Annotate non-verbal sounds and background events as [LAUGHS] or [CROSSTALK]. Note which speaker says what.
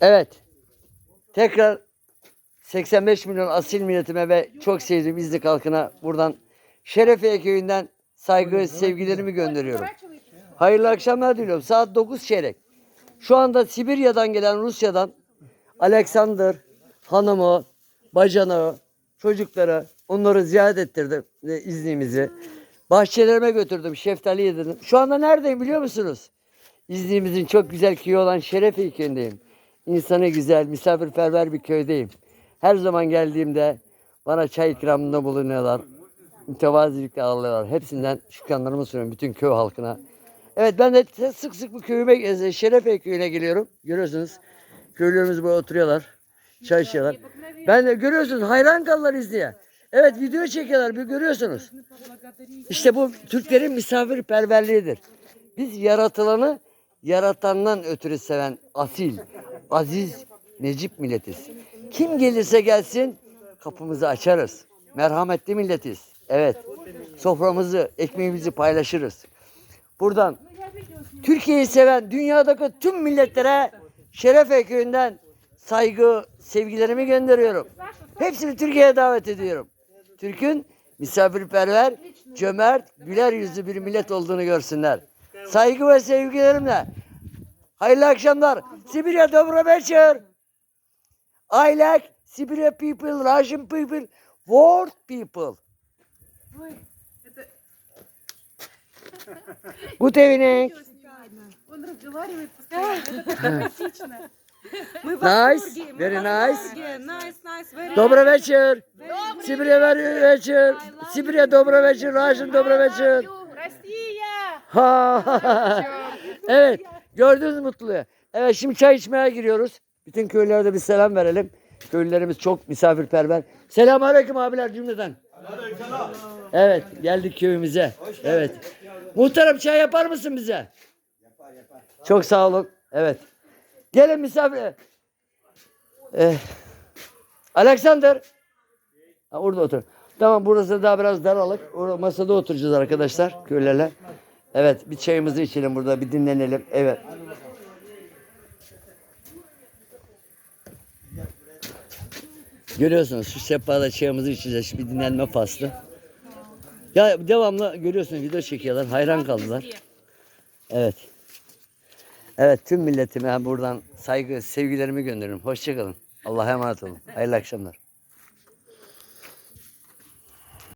Speaker 1: Evet. Tekrar 85 milyon asil milletime ve çok sevdiğim İznik halkına buradan Şerefiye köyünden saygı, sevgilerimi gönderiyorum. Hayırlı akşamlar diliyorum. Saat 9 çeyrek. Şu anda Sibirya'dan gelen Rusya'dan Alexander hanımı, bacanağı, çocukları onları ziyaret ettirdim e. Bahçelerime götürdüm, şeftali yedirdim. Şu anda neredeyim biliyor musunuz? İznik'imizin çok güzel köyü olan Şerefiye köyündeyim. İnsanı güzel, misafirperver bir köydeyim. Her zaman geldiğimde bana çay ikramında bulunuyorlar. Mütevazilikle ağırlıyorlar. Hepsinden şükranlarımı sunuyorum bütün köy halkına. Evet ben de sık sık bu köyüme, e, Şerefiye köyüne geliyorum. Görüyorsunuz. Köylülerimiz böyle oturuyorlar. Çay içiyorlar. Ben de görüyorsunuz hayran kalırlar izleye. Evet video çekiyorlar bir görüyorsunuz. İşte bu Türklerin misafirperverliğidir. Biz yaratılanı yaratandan ötürü seven asil, aziz, necip milletiz. Kim gelirse gelsin kapımızı açarız. Merhametli milletiz. Evet. Soframızı, ekmeğimizi paylaşırız. Buradan Türkiye'yi seven dünyadaki tüm milletlere Şerefe köyünden saygı, sevgilerimi gönderiyorum. Hepsini Türkiye'ye davet ediyorum. Türk'ün misafirperver, cömert, güler yüzlü bir millet olduğunu görsünler. Saygı ve sevgilerimle. Hayırlı akşamlar. Sibirya Dobro вечер. I like Siberia people, Russian people, world people. [LAUGHS] Good evening.
Speaker 2: Он разговаривает постоянно. Это так романтично. [LAUGHS]
Speaker 3: Мы в
Speaker 1: Nice,
Speaker 3: восторге, мы
Speaker 1: very
Speaker 3: в
Speaker 1: nice.
Speaker 3: восторге. Nice, nice, very
Speaker 1: Добрый вечер. Сибиря very вечер. Сибиря добрый вечер. Russian добрый вечер.
Speaker 2: Россия!
Speaker 1: Ha. evet. Gördünüz mutluluğu. Evet şimdi çay içmeye giriyoruz. Bütün köylülere de bir selam verelim. Köylülerimiz çok misafirperver. Selamun aleyküm abiler cümleden. Evet geldik köyümüze. Evet. Muhtarım çay yapar mısın bize? Çok sağ olun. Evet. Gelin misafir. Eh. Alexander. Ha, orada otur. Tamam burası daha biraz daralık. Orada masada oturacağız arkadaşlar köylülerle. Evet bir çayımızı içelim burada bir dinlenelim. Evet. Görüyorsunuz şu sehpada çayımızı içeceğiz. Bir dinlenme faslı. Ya devamlı görüyorsunuz video çekiyorlar. Hayran kaldılar. Evet. Evet tüm milletime buradan saygı, sevgilerimi gönderiyorum. Hoşçakalın. Allah'a emanet olun. Hayırlı akşamlar.